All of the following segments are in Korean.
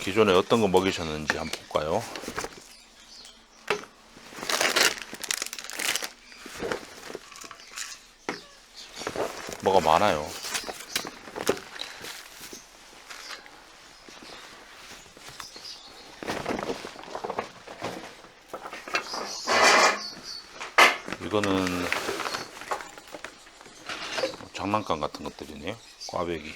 기존에 어떤 거 먹이셨는지 한번 볼까요? 뭐가 많아요. 이거는 장난감 같은 것들이네요. 꽈배기.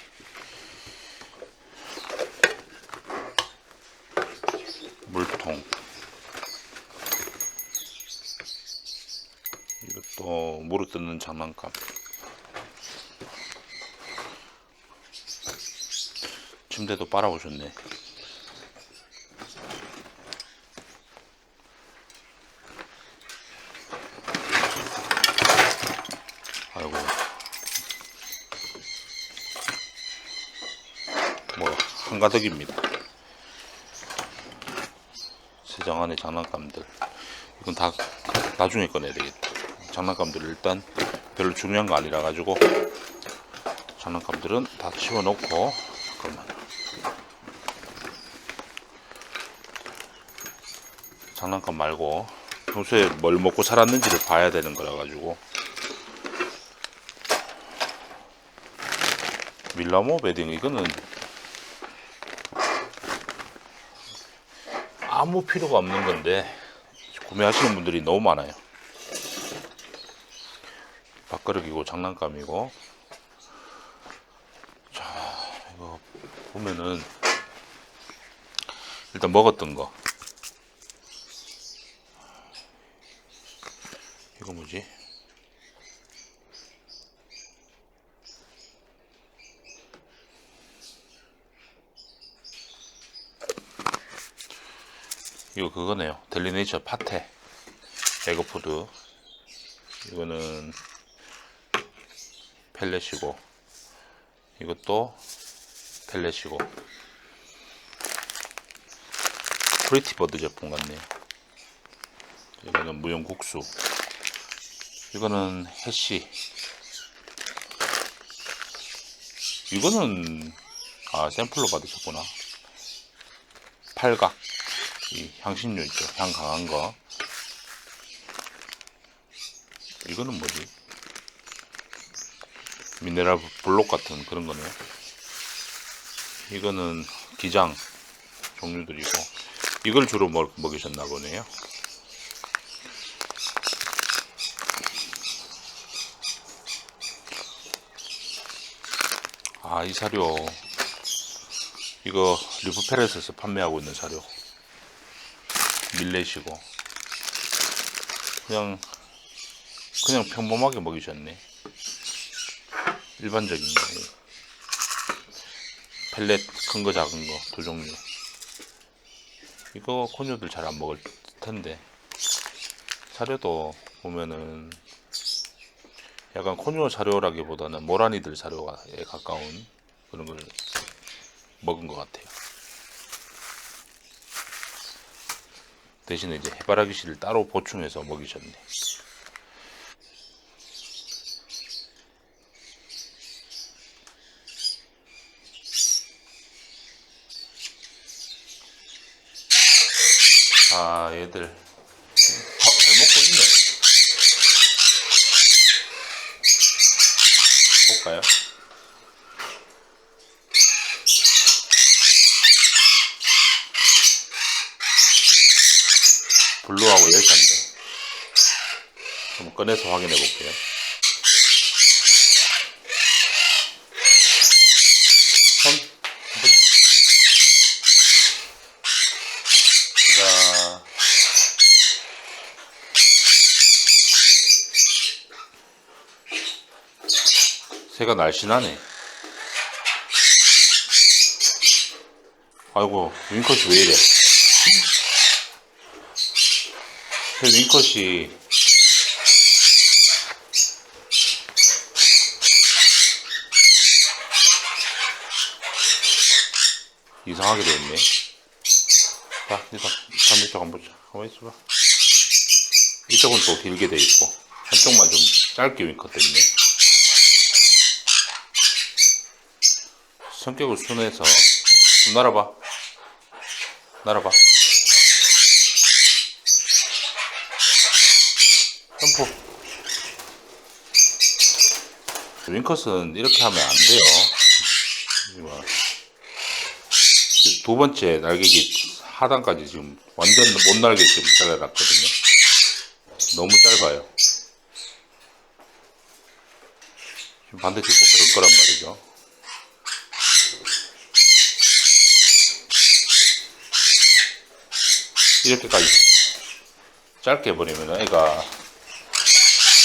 물통. 이것도 물을 뜯는 장난감. 침대도 빨아오셨네. 아이고. 뭐, 한가득입니다. 세장 안에 장난감들. 이건 다 나중에 꺼내야 되겠다. 장난감들을 일단 별로 중요한 거 아니라 가지고 장난감들은 다 치워놓고 그러면 장난감 말고 평소에 뭘 먹고 살았는지를 봐야 되는 거라 가지고 밀라모 베딩 이거는 아무 필요가 없는 건데 구매하시는 분들이 너무 많아요. 밥그릇이고 장난감이고 자 이거 보면은 일단 먹었던 거 이거 뭐지? 이거 그거네요. 델리네이처 파테. 에그푸드. 이거는 펠렛이고. 이것도 펠렛이고. 프리티버드 제품 같네요. 이거는 무용국수. 이거는 해시. 이거는 아 샘플로 받으셨구나. 팔각 이 향신료 있죠? 향 강한 거. 이거는 뭐지? 미네랄 블록 같은 그런 거네요. 이거는 기장 종류들이고. 이걸 주로 먹, 먹이셨나 보네요. 아 이 사료. 이거 리프페렛에서 판매하고 있는 사료 밀렛이고. 그냥 그냥 평범하게 먹이셨네. 일반적인 거. 펠렛 큰 거 작은 거 두 종류. 이거 콘유들 잘 안 먹을 텐데. 사료도 보면은 약간 콘유 사료라기보다는 모라니들 사료에 가까운 그런 걸 먹은 것 같아요. 대신에 이제 해바라기 씨를 따로 보충해서 먹이셨네. 아, 얘들. 어, 잘 먹고 있네. 볼까요? 블루하고 열차인데. 한번 꺼내서 확인해 볼게요. 새가 날씬하네. 아이고, 윙컷이 왜 이래? 새 윙컷이 이상하게 됐네. 자, 일단 반대쪽 한번 보자. 가만히 있어봐. 이쪽은 또 길게 돼 있고 한쪽만 좀 짧게 윙컷 됐네. 성격을 순해서 좀 날아봐. 날아봐. 점프. 윙컷은 이렇게 하면 안 돼요. 두 번째 날개기 하단까지 지금 완전 못 날개 지금 잘라놨거든요. 너무 짧아요. 지금 반대쪽도 그럴 거란 말이죠. 이렇게까지 짧게 해버리면 애가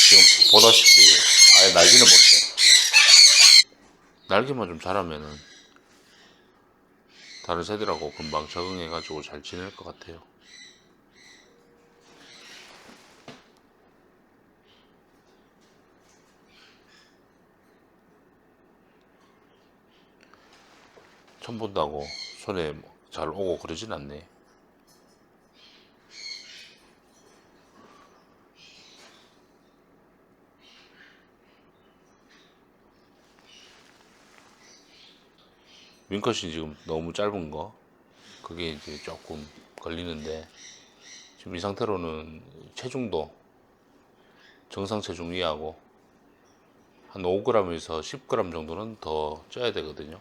지금 보다시피 아예 날지는 못해. 날개만 좀 잘하면은 다른 새들하고 금방 적응해가지고 잘 지낼 것 같아요. 처음 본다고 손에 뭐잘 오고 그러진 않네. 윙컷이 지금 너무 짧은 거 그게 이제 조금 걸리는데 지금 이 상태로는 체중도 정상 체중 이하고 한 5g에서 10g 정도는 더 쪄야 되거든요.